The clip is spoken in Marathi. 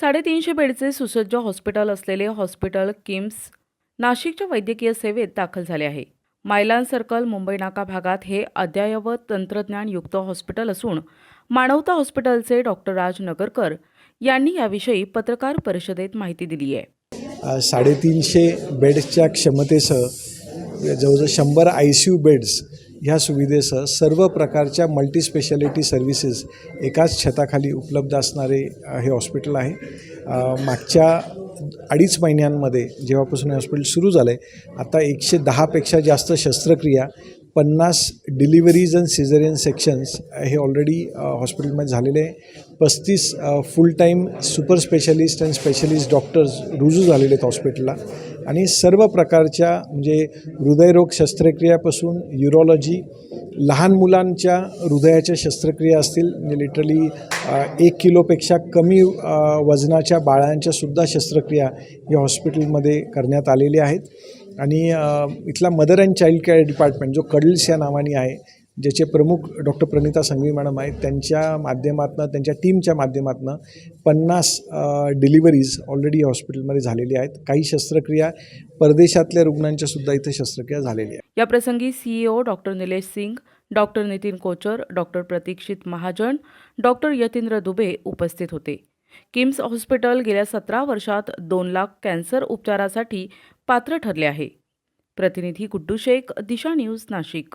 साडेतीनशे बेडचे सुसज्ज हॉस्पिटल असलेले हॉस्पिटल किम्स नाशिकच्या वैद्यकीय सेवेत दाखल झाले आहे. मायलान सर्कल मुंबई नाका भागात हे अद्ययावत तंत्रज्ञानयुक्त हॉस्पिटल असून मानवता हॉस्पिटलचे डॉक्टर राज नगरकर यांनी याविषयी पत्रकार परिषदेत माहिती दिली आहे. साडेतीनशे बेड्सच्या क्षमतेसह जवळजवळ शंभर आय सी यू बेड्स ह्या सुविधेसह सर्व प्रकारच्या मल्टीस्पेशालिटी सर्व्हिसेस एकाच छताखाली उपलब्ध असणारे हे हॉस्पिटल आहे. मागच्या अडीच महिन्यांमध्ये जेव्हापासून हे हॉस्पिटल सुरू झालं आहे आता एकशे दहापेक्षा जास्त शस्त्रक्रिया पन्नास डिलिव्हरीज अँड सिझरियन सेक्शन्स हे ऑलरेडी हॉस्पिटलमध्ये झालेले आहे. पस्तीस full time super specialist and specialist doctors रुजू झालेले आहेत हॉस्पिटलला आणि सर्व प्रकारच्या म्हणजे हृदयरोग शस्त्रक्रियापासून युरोलॉजी लहान मुलांच्या हृदयाच्या शस्त्रक्रिया असतील. म्हणजे लिटरली एक किलोपेक्षा कमी वजनाच्या बाळांच्या सुद्धा शस्त्रक्रिया या हॉस्पिटलमध्ये करण्यात आलेल्या आहेत. आणि इथला mother and child care department जो कडल्स या नावाने आहे ज्याचे प्रमुख डॉक्टर प्रणिता संघवी मॅडम आहेत त्यांच्या माध्यमातून त्यांच्या टीमच्या माध्यमातून पन्नास डिलिव्हरीज ऑलरेडी हॉस्पिटलमध्ये झालेली आहेत. काही शस्त्रक्रिया परदेशातल्या रुग्णांच्या सुद्धा इथे शस्त्रक्रिया झालेली आहे या याप्रसंगी CEO doctor Nilesh Singh doctor Nitin Kochar doctor Pratikshit Mahajan doctor Yatindra Dubey उपस्थित होते. किम्स हॉस्पिटल गेल्या सतरा वर्षात दोन लाख कॅन्सर उपचारासाठी पात्र ठरले आहे. प्रतिनिधी गुड्डू शेख दिशा न्यूज नाशिक.